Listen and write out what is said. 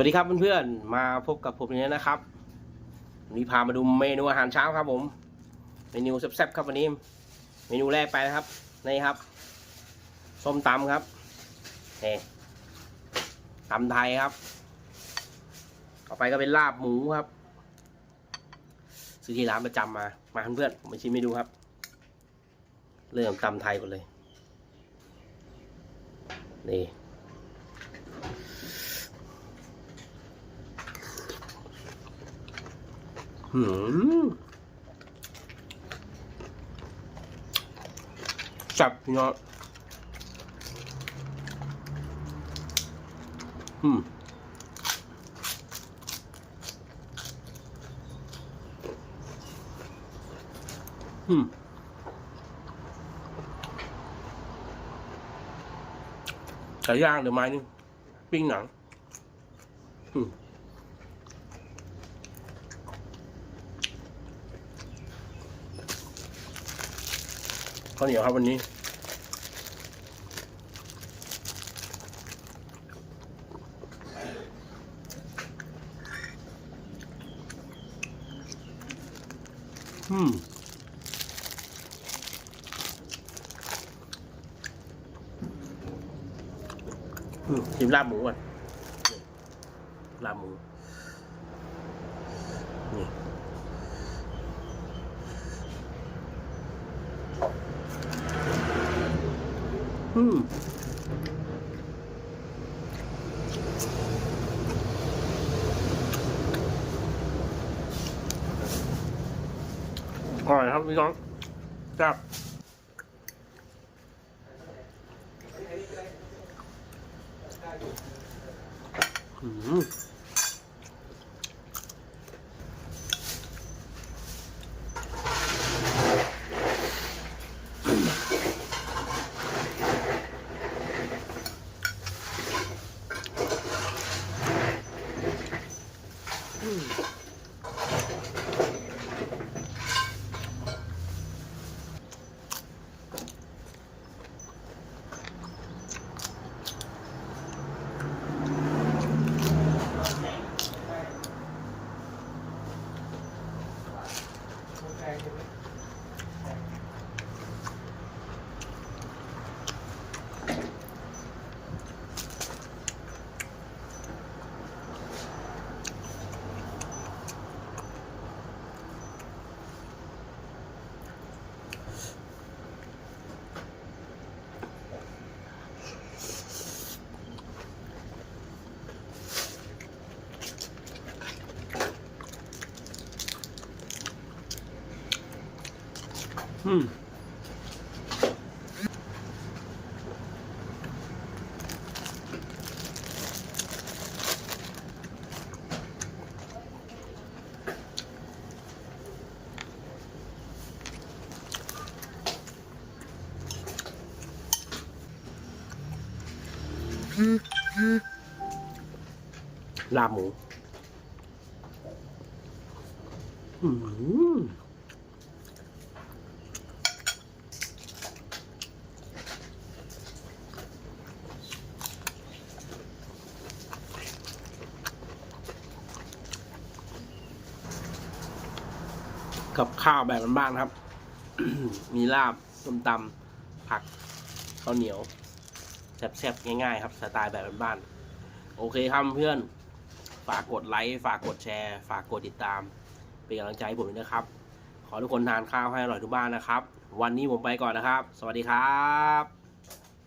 วัสดีครับเพื่อนๆ มาพบกับผมอย่างนี้นะครับวันนี้พามาดูเมนูอาหารเช้าครับผม เมนูแซ่บๆครับวันนี้ เมนูแรกไปนะครับ นี่ครับ ส้มตำครับนี่ตำไทยครับ ต่อไปก็เป็นลาบหมูครับ ซื้อที่ร้านประจำมา มาเพื่อนๆ ผมมาชิมให้ดูครับ เริ่มตำไทยก่อนเลย นี่ หืมจับพี่น้องอืมอืมไก่ย่างหรือไม้นี่ปิ้งหนังอืม ข้าวเหนียวครับวันนี้ อืมอืมชิมลาบหมูก่อนนี่ลาบหมู อืมอร่อยครับพี่น้องจับอืม อืมลาหมู อืม กับข้าวแบบบ้านๆครับ มีลาบส้มตำผักข้าวเหนียวแซ่บๆง่ายๆ ครับสไตล์แบบบ้านๆโอเคครับเพื่อน ฝากกดไลค์ฝากกดแชร์ ฝากกดติดตาม เป็นกำลังใจให้ผมด้วยนะครับ ขอทุกคนทานข้าวให้อร่อยทุกบ้านนะครับ วันนี้ผมไปก่อนนะครับ สวัสดีครับ